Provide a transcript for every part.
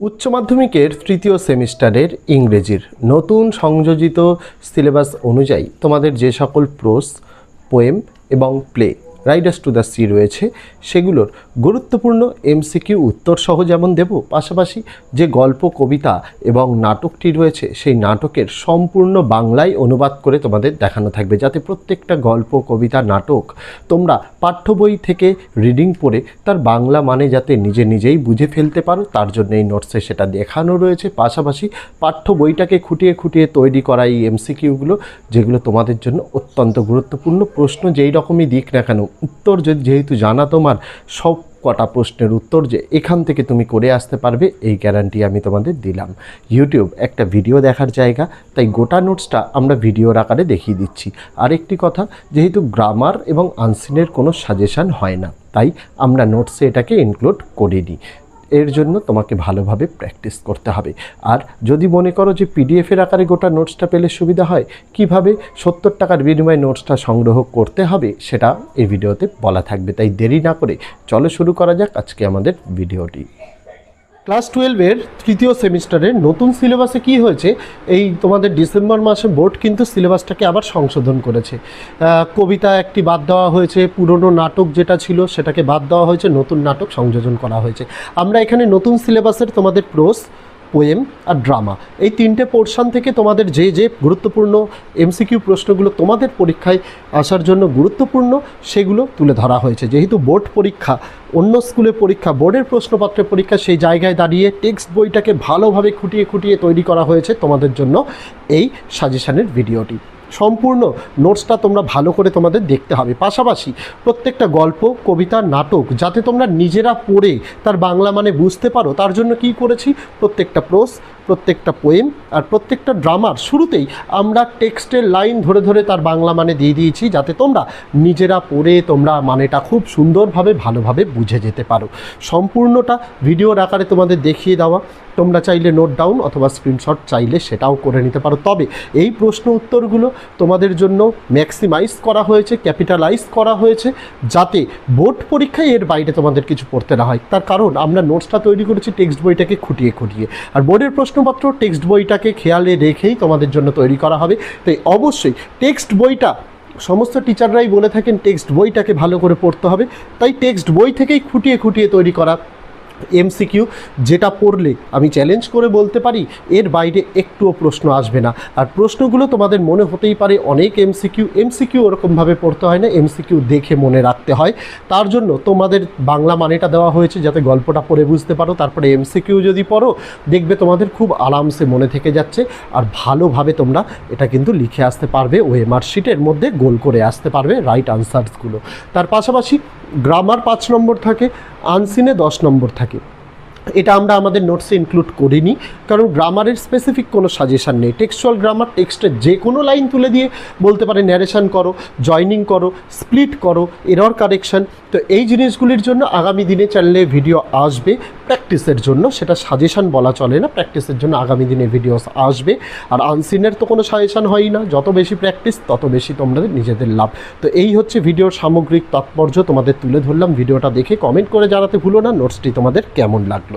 উচ্চ মাধ্যমিকের তৃতীয় সেমিস্টারের ইংরেজির নতুন সংযোজিত সিলেবাস অনুযায়ী তোমাদের যে সকল প্রোস, পোয়েম এবং play riders to the sea রয়েছে। সেগুলোর গুরুত্বপূর্ণ এমসিকিউ উত্তর সহ যেমন দেব, পাশাপাশি যে গল্প, কবিতা এবং নাটকটি রয়েছে, সেই নাটকের সম্পূর্ণ বাংলায় অনুবাদ করে তোমাদের দেখানো থাকবে। যাতে প্রত্যেকটা গল্প, কবিতা, নাটক তোমরা পাঠ্য বই থেকে রিডিং পড়ে তার বাংলা মানে যাতে নিজে নিজেই বুঝে ফেলতে পারো, তার জন্য এই নোটসে সেটা দেখানো রয়েছে। পাশাপাশি পাঠ্য বইটাকে খুঁটিয়ে খুঁটিয়ে তৈরি করা এই এমসিকিউগুলো, যেগুলো তোমাদের জন্য অত্যন্ত গুরুত্বপূর্ণ। প্রশ্ন যেই রকমই দিক না কেন উত্তর যদি যেহেতু জানা তোমার, সব কটা প্রশ্নের উত্তর যে এখান থেকে তুমি করে আসতে পারবে, এই গ্যারান্টি আমি তোমাদের দিলাম। ইউটিউব একটা ভিডিও দেখার জায়গা, তাই গোটা নোটসটা আমরা ভিডিওর আকারে দেখিয়ে দিচ্ছি। আরেকটি কথা, যেহেতু গ্রামার এবং আনসিনের কোনো সাজেশান হয় না, তাই আমরা নোটসে এটাকে ইনক্লুড করিনি এর জন্য তোমাকে ভালোভাবে প্র্যাকটিস করতে হবে। আর যদি মনে করো যে পিডিএফের আকারে গোটা নোটসটা পেলে সুবিধা হয়, কীভাবে সত্তর টাকার বিনিময়ে নোটসটা সংগ্রহ করতে হবে সেটা এই ভিডিওতে বলা থাকবে। তাই দেরি না করে চলো শুরু করা যাক আজকে আমাদের ভিডিওটি ক্লাস টুয়েলভের তৃতীয় সেমিস্টারের নতুন সিলেবাসে কি হয়েছে? এই তোমাদের ডিসেম্বর মাসে বোর্ড কিন্তু সিলেবাসটাকে আবার সংশোধন করেছে। কবিতা একটি বাদ দেওয়া হয়েছে, পুরনো নাটক যেটা ছিল সেটাকে বাদ দেওয়া হয়েছে, নতুন নাটক সংযোজন করা হয়েছে। আমরা এখানে নতুন সিলেবাসের তোমাদের প্রোস পোয়েম আর ড্রামা। এই তিনটে পোর্শান থেকে তোমাদের যে যে গুরুত্বপূর্ণ এমসিকিউ প্রশ্নগুলো তোমাদের পরীক্ষায় আসার জন্য গুরুত্বপূর্ণ, সেগুলো তুলে ধরা হয়েছে। যেহেতু বোর্ড পরীক্ষা, অন্য স্কুলে পরীক্ষা, বোর্ডের প্রশ্নপত্রের পরীক্ষা, সেই জায়গায় দাঁড়িয়ে টেক্সট বইটাকে ভালোভাবে খুঁটিয়ে খুঁটিয়ে তৈরি করা হয়েছে তোমাদের জন্য এই সাজেশানের ভিডিওটি। সম্পূর্ণ নোটসটা তোমরা ভালো করে তোমাদের দেখতে হবে। পাশাপাশি প্রত্যেকটা গল্প, কবিতা, নাটক, যাতে তোমরা নিজেরা পড়ে তার বাংলা মানে বুঝতে পারো, তার জন্য কি করেছি? প্রত্যেকটা প্রোস প্রত্যেকটা পোয়েম আর প্রত্যেকটা ড্রামার শুরুতেই আমরা টেক্সটের লাইন ধরে ধরে তার বাংলা মানে দিয়ে দিয়েছি যাতে তোমরা নিজেরা পড়ে তোমরা মানেটা খুব সুন্দরভাবে, ভালোভাবে বুঝে যেতে পারো। সম্পূর্ণটা ভিডিওর আকারে তোমাদের দেখিয়ে দেওয়া। তোমরা চাইলে নোট ডাউন অথবা স্ক্রিনশট চাইলে সেটাও করে নিতে পারো। তবে এই প্রশ্ন উত্তরগুলো তোমাদের জন্য ম্যাক্সিমাইজ করা হয়েছে ক্যাপিটালাইজ করা হয়েছে যাতে বোর্ড পরীক্ষায় এর বাইরে তোমাদের কিছু পড়তে না হয়। তার কারণ আমরা নোটসটা তৈরি করেছি টেক্সট বইটাকে খুঁটিয়ে খুঁটিয়ে। আর বোর্ডের প্রশ্নপত্র, টেক্সট বইটাকে খেয়ালে রেখেই তোমাদের জন্য তৈরি করা হবে। তাই অবশ্যই টেক্সট বইটা, সমস্ত টিচাররাই বলে থাকেন টেক্সট বইটাকে ভালো করে পড়তে হবে। তাই টেক্সট বই থেকেই খুঁটিয়ে খুঁটিয়ে তৈরি করা এমসিকিউ যেটা পড়লে আমি চ্যালেঞ্জ করে বলতে পারি, এর বাইরে একটুও প্রশ্ন আসবে না। আর প্রশ্নগুলো তোমাদের মনে হতেই পারে অনেক এমসিকিউ এমসিকিউ ওরকমভাবে পড়তে হয় না, এমসিকিউ দেখে মনে রাখতে হয়। তার জন্য তোমাদের বাংলা মানেটা দেওয়া হয়েছে যাতে গল্পটা পড়ে বুঝতে পারো, তারপরে এমসিকিউ যদি পড়ো, দেখবে তোমাদের খুব আরামসে মনে থেকে যাচ্ছে আর ভালোভাবে তোমরা এটা কিন্তু লিখে আসতে পারবে, ওএমআর শিটের মধ্যে গোল করে আসতে পারবে রাইট আনসার্সগুলো তার পাশাপাশি গ্রামার পাঁচ নম্বর থাকে আনসিনে দশ নম্বর থাকে। এটা আমরা আমাদের নোটসে ইনক্লুড করিনি, কারণ গ্রামারের স্পেসিফিক কোনো সাজেশান নেই। টেক্সচুয়াল গ্রামার টেক্সটের যে কোনো লাইন তুলে দিয়ে বলতে পারে ন্যারেশান করো জয়নিং করো স্প্লিট করো এরর কারেকশান তো এই জিনিসগুলির জন্য আগামী দিনে চ্যানেলে ভিডিও আসবে। প্র্যাকটিসের জন্য, সেটা সাজেশান বলা চলে না, প্র্যাকটিসের জন্য আগামী দিনে ভিডিওস আসবে। আর আনসিনের তো কোনো সাজেশান হয়ই না, যত বেশি প্র্যাকটিস তত বেশি তোমাদের নিজেদের লাভ। তো এই হচ্ছে ভিডিওর সামগ্রিক তাৎপর্য তোমাদের তুলে ধরলাম। ভিডিওটা দেখে কমেন্ট করে জানাতে ভুলো না নোটসটি তোমাদের কেমন লাগল?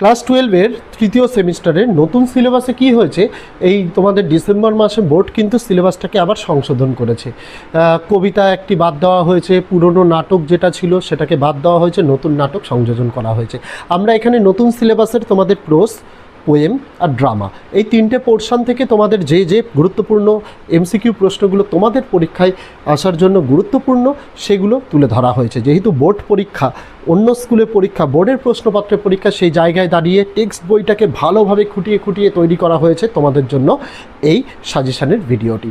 ক্লাস টুয়েলভের তৃতীয় সেমিস্টারের নতুন সিলেবাসে কি হয়েছে? এই তোমাদের ডিসেম্বর মাসে বোর্ড কিন্তু সিলেবাসটাকে আবার সংশোধন করেছে। কবিতা একটি বাদ দেওয়া হয়েছে, পুরনো নাটক যেটা ছিল সেটাকে বাদ দেওয়া হয়েছে, নতুন নাটক সংযোজন করা হয়েছে। আমরা এখানে নতুন সিলেবাসের তোমাদের প্রোস পোয়েম আর ড্রামা। এই তিনটে পোর্শান থেকে তোমাদের যে যে গুরুত্বপূর্ণ এমসিকিউ প্রশ্নগুলো তোমাদের পরীক্ষায় আসার জন্য গুরুত্বপূর্ণ, সেগুলো তুলে ধরা হয়েছে। যেহেতু বোর্ড পরীক্ষা, অন্য স্কুলে পরীক্ষা, বোর্ডের প্রশ্নপত্রের পরীক্ষা, সেই জায়গায় দাঁড়িয়ে টেক্সট বইটাকে ভালোভাবে খুঁটিয়ে খুঁটিয়ে তৈরি করা হয়েছে তোমাদের জন্য এই সাজেশানের ভিডিওটি।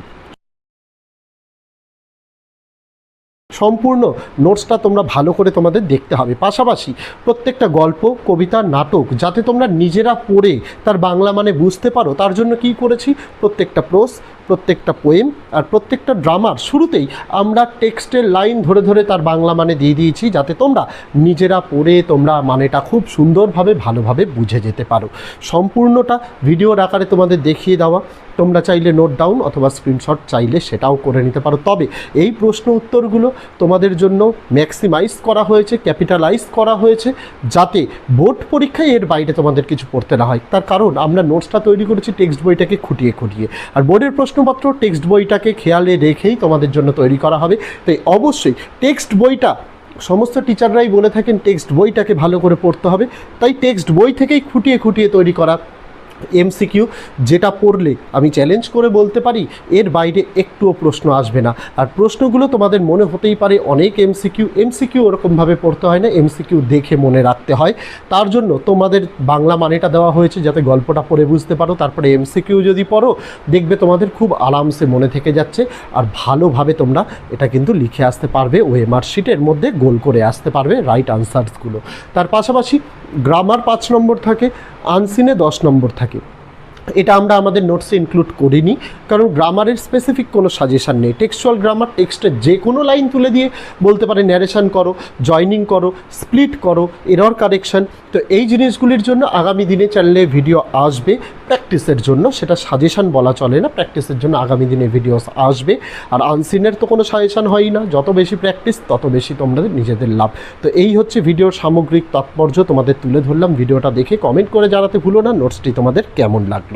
সম্পূর্ণ নোটসটা তোমরা ভালো করে তোমাদের দেখতে হবে। পাশাপাশি প্রত্যেকটা গল্প, কবিতা, নাটক যাতে তোমরা নিজেরা পড়ে তার বাংলা মানে বুঝতে পারো, তার জন্য কি করেছি? প্রত্যেকটা প্রোস প্রত্যেকটা পোয়েম আর প্রত্যেকটা ড্রামার শুরুতেই আমরা টেক্সটের লাইন ধরে ধরে তার বাংলা মানে দিয়ে দিয়েছি যাতে তোমরা নিজেরা পড়ে তোমরা মানেটা খুব সুন্দরভাবে, ভালোভাবে বুঝে যেতে পারো। সম্পূর্ণটা ভিডিওর আকারে তোমাদের দেখিয়ে দেওয়া। তোমরা চাইলে নোট ডাউন অথবা স্ক্রিনশট চাইলে সেটাও করে নিতে পারো। তবে এই প্রশ্ন উত্তরগুলো তোমাদের জন্য ম্যাক্সিমাইজ করা হয়েছে ক্যাপিটালাইজ করা হয়েছে, যাতে বোর্ড পরীক্ষায় এর বাইরে তোমাদের কিছু পড়তে না হয়। তার কারণ আমরা নোটসটা তৈরি করেছি টেক্সট বইটাকে খুঁটিয়ে খুঁটিয়ে। আর বোর্ডের প্রশ্নপত্র টেক্সট বইটাকে খেয়ালে রেখেই তোমাদের জন্য তৈরি করা হবে। তাই অবশ্যই টেক্সট বইটা, সমস্ত টিচাররাই বলে থাকেন টেক্সট বইটাকে ভালো করে পড়তে হবে। তাই টেক্সট বই থেকেই খুঁটিয়ে খুঁটিয়ে তৈরি করা এমসিকিউ যেটা পড়লে আমি চ্যালেঞ্জ করে বলতে পারি, এর বাইরে একটুও প্রশ্ন আসবে না। আর প্রশ্নগুলো তোমাদের মনে হতেই পারে অনেক এমসিকিউ এমসিকিউ ওরকমভাবে পড়তে হয় না, এমসিকিউ দেখে মনে রাখতে হয়। তার জন্য তোমাদের বাংলা মানেটা দেওয়া হয়েছে যাতে গল্পটা পড়ে বুঝতে পারো, তারপরে এমসিকিউ যদি পড়ো, দেখবে তোমাদের খুব আরামসে মনে থেকে যাচ্ছে আর ভালোভাবে তোমরা এটা কিন্তু লিখে আসতে পারবে, ওএমআর শিটের মধ্যে গোল করে আসতে পারবে রাইট আনসার্সগুলো তার পাশাপাশি গ্রামার পাঁচ নম্বর থাকে আনসিনে দশ নম্বর থাকে। এটা আমরা আমাদের নোটসে ইনক্লুড করিনি, কারণ গ্রামারের স্পেসিফিক কোনো সাজেশান নেই। টেক্সচুয়াল গ্রামার টেক্সটের যে কোনো লাইন তুলে দিয়ে বলতে পারে ন্যারেশন করো জয়নিং করো স্প্লিট করো এরর কারেকশন তো এই জিনিসগুলির জন্য আগামী দিনে চ্যানেলে ভিডিও আসবে প্র্যাকটিসের জন্য। সেটা সাজেশান বলা চলে না প্র্যাকটিসের জন্য আগামী দিনে ভিডিওস আসবে। আর আনসিনের তো কোনো সাজেশান হয়ই না। যত বেশি প্র্যাকটিস তত বেশি তোমাদের নিজেদের লাভ। তো এই হচ্ছে ভিডিওর সামগ্রিক তাৎপর্য। তোমাদের তুলে ধরলাম। ভিডিওটা দেখে কমেন্ট করে জানাতে ভুলো না। নোটসটি তোমাদের কেমন লাগল?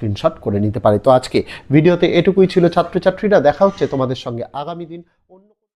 স্ক্রিনশট করে নিতে পারে। তো আজকে ভিডিওতে এটুকুই ছিল ছাত্রছাত্রীরা। দেখা হচ্ছে তোমাদের সঙ্গে আগামী দিন অন্য